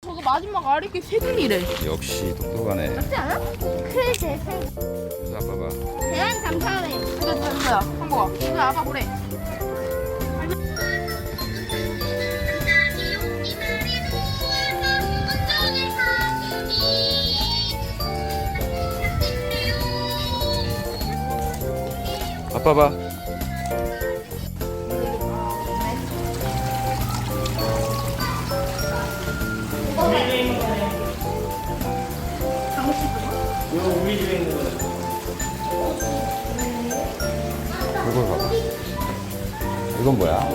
저거 마지막 알이 이렇게 세 분이래. 역시 똑똑하네. 맞지 않아? 그래 제 생. 그래서 아빠 봐. 대한 감사하네. 이거 이거야. 한거 이거 아까 보래. 아빠 봐. 이걸 봐봐. 이건 뭐야?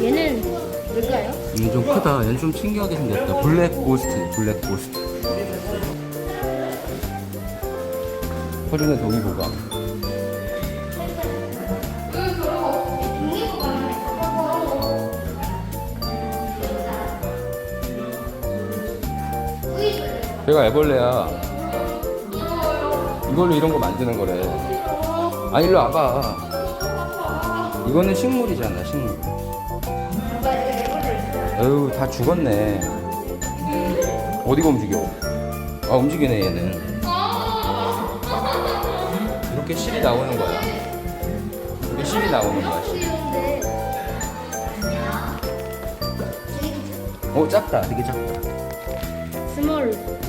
얘는 뭘까요? 얘는 좀 크다. 얘는 좀 신기하게 생겼다. 블랙 고스트, 블랙 고스트. 허준의 동의보감. 걔가 애벌레야. 이걸로 이런 거 만드는 거래. 아, 일로 와봐. 이거는 식물이잖아, 식물. 어휴, 다 죽었네. 어디가 움직여? 아, 움직이네, 얘는. 이렇게 실이 나오는 거야. 이렇게 실이 나오는 거야, 실. 어, 작다. 되게 작다. 스몰.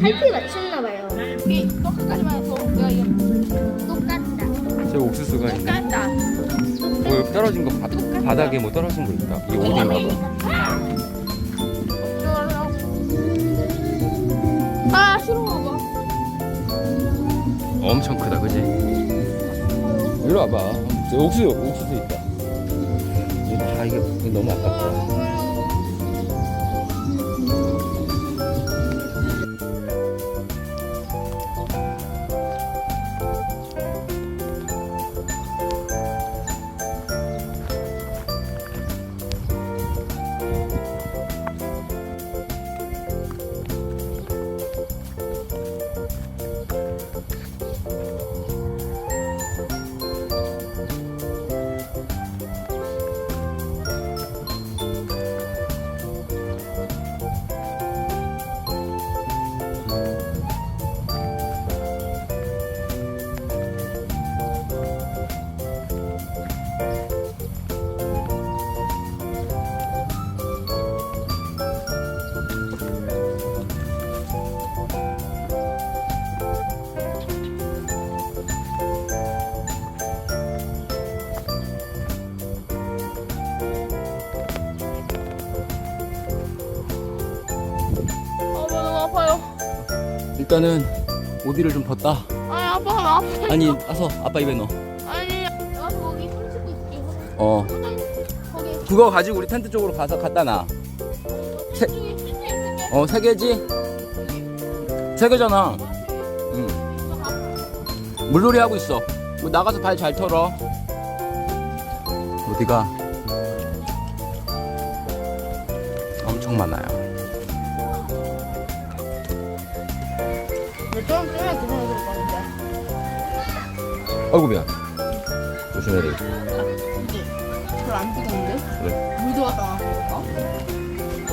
탈피 맞췄나봐요. 해서 내가 이거 똑같다. 저 옥수수가 있네. 깐다. 뭐, 떨어진 거, 바, 바닥에 뭐 떨어진 거 있다. 이게 어딘가 봐. 아 싫어 봐. 엄청 크다, 그지? 일로 와봐. 저 옥수수, 옥수수 있다. 다 이게 너무 아깝다. 일단은 오디를 좀 벗다. 아니 아빠가 나 아파. 아니, 와서 아빠 입에 넣어. 아니 내가 거기 손 씻고 있을게. 어. 거기 그거 가지고 우리 텐트 쪽으로 가서 갖다 놔. 세, 저기 씻고 있을게. 어, 세 개지? 세 개잖아. 응. 물놀이 하고 있어. 뭐 나가서 발 잘 털어. 어디가? 엄청 많아요. 좀 뜨면 그냥 들을 건데. 아이고, 미안. 조심해야 돼. 별로 안 뜨거운데? 그래. 물 들어갔다 나왔을까?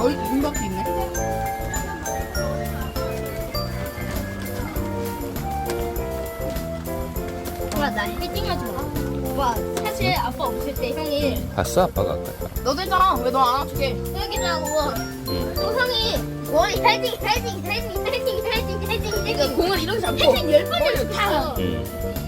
어이 눈밖에 있네. 오빠 나 헤딩하지 마. 오빠 사실 아빠 없을 때 형이 봤어? 아빠가 아까. 너도 했잖아. 왜 너 안 와줄게? 여기라고 응. 또 형이 머리 헤딩 헤딩 헤딩 헤딩 헤딩 헤딩 헤딩 공을 이렇게 잡고 헤딩 열 번을 다. 응.